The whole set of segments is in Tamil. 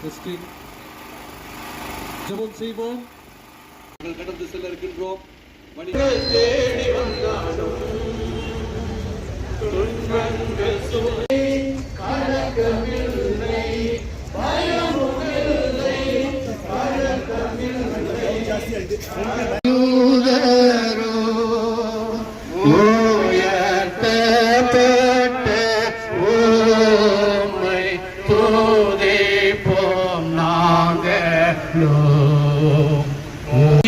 கிறிஸ்டின் ஜெபம் செய்வோம். கடந்து செல்ல இருக்கின்றோம் உயர்த்தப்பட்ட நாங்களோ.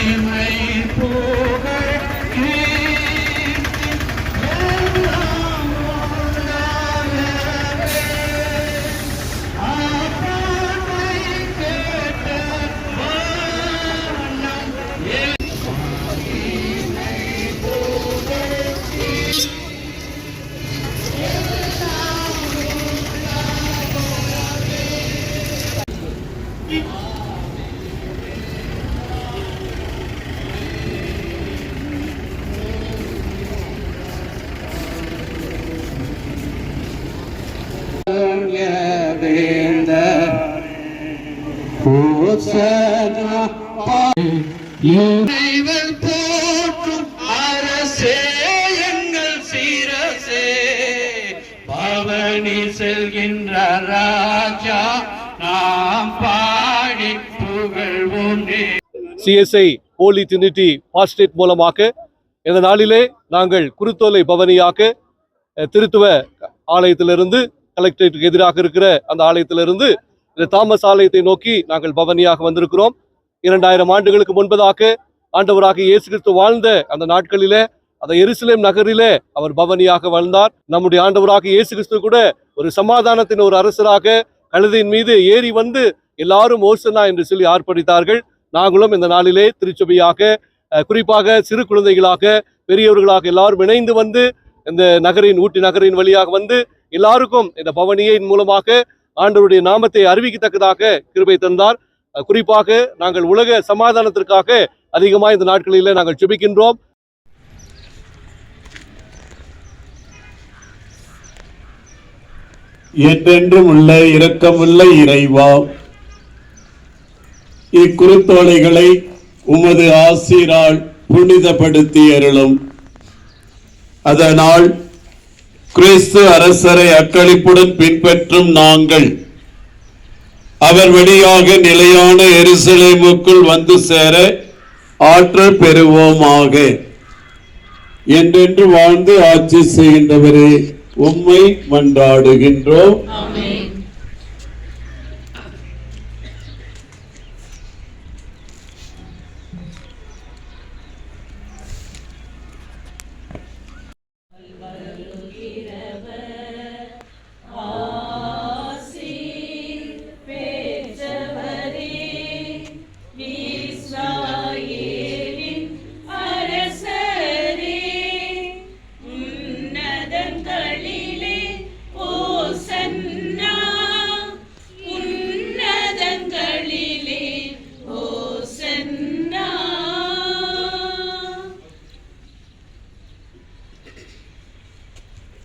போற்றும் அரசே எங்கள் சீரசே. பவனி செல்கின்ற ராஜா நாம் பாடி புகழ்வோனே சிஎஸ்ஐ ஹோலி டிரினிட்டி பாஸ்டேட் மூலமாக இந்த நாளிலே நாங்கள் குருத்தோலை பவனியாக திருத்துவ ஆலயத்திலிருந்து கலெக்டரேட்டுக்கு எதிராக இருக்கிற அந்த ஆலயத்திலிருந்து இந்த தாமஸ் ஆலயத்தை நோக்கி நாங்கள் பவனியாக வந்திருக்கிறோம். இரண்டாயிரம் ஆண்டுகளுக்கு முன்பதாக ஆண்டவராக இயேசு கிறிஸ்து வாழ்ந்த அந்த நாட்களிலே அந்த எருசலேம் நகரிலே அவர் பவனியாக வாழ்ந்தார். நம்முடைய ஆண்டவராக இயேசு கிறிஸ்து கூட ஒரு சமாதானத்தின் ஒரு அரசராக கழுதையின் மீது ஏறி வந்து எல்லாரும் ஓசனா என்று சொல்லி ஆர்ப்பரித்தார்கள். நாங்களும் இந்த நாளிலே திருச்சபையாக குறிப்பாக சிறு குழந்தைகளாக பெரியவர்களாக எல்லாரும் இணைந்து வந்து இந்த நகரின் ஊட்டி நகரின் வழியாக வந்து எல்லாருக்கும் இந்த பவனியின் மூலமாக ஆண்டவருடைய நாமத்தை அறிவிக்கத்தக்கதாக கிருபை தந்தார். குறிப்பாக நாங்கள் உலக சமாதானத்திற்காக அதிகமாக இந்த நாட்களிலே நாங்கள் ஜெபிக்கின்றோம். என்றென்றும் உள்ள இரக்கமுள்ள இறைவா இக்குறுத்தோலைகளை உமது ஆசிரால் புனிதப்படுத்தி அருளும். அதனால் கிறிஸ்து அரசரை அக்களிப்புடன் பின்பற்றும் நாங்கள். அவர் வழியாக நிலையான எருசலேமுக்குள் வந்து சேர ஆற்றல் பெறுவோமாக. என்றென்று வாழ்ந்து ஆட்சி செய்கின்றவரே உம்மை மன்றாடுகின்றோம்.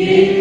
Yeah.